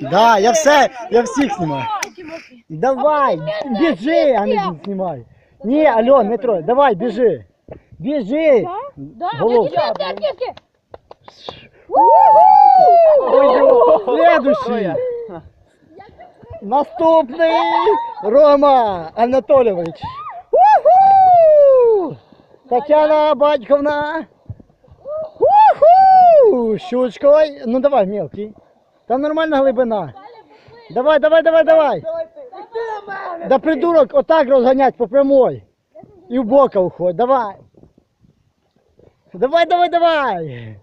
Да, я все, я всіх знімаю. Давай, біжи, а не знімай. Ні, Альон, не трой, давай, біжи. Біжи. Голову. Следующий. Наступний Рома Анатолійович. Уху! Тетяна Батьковна. Уху! Щучкой. Ну давай, мелкий. Там нормальна глибина. Давай, давай, давай, давай. Да придурок, отак розганять по прямой. І в бока уходь. Давай. Давай, давай, давай.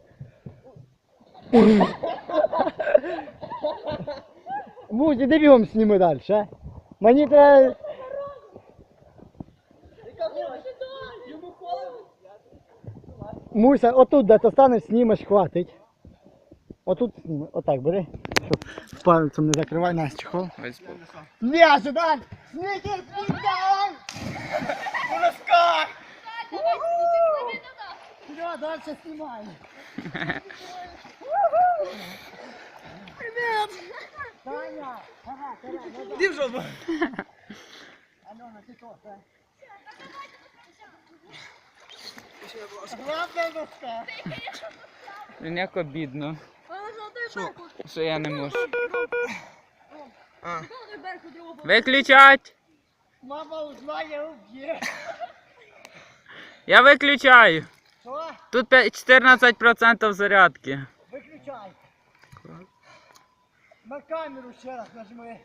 Муть, іди бігом сніми далі, а? Мені треба. Муся, отут, де ти станеш, знімеш, хватить. Отут отак бери. Щоб пальцем не закривай нас чехол. Ось був. Не, сюда! Снитер, снитер! Вперед, дальше снимай. Привет! Таня! Ага, Таня, ну. Іди в жопу. Алена, ты кто, да? Главная доска. Він як обідно, що я не можу. А. Виключать! Мама узнає, уб'є. Я виключаю. Що? Тут 14% зарядки. Виключай. На камеру ще раз нажми.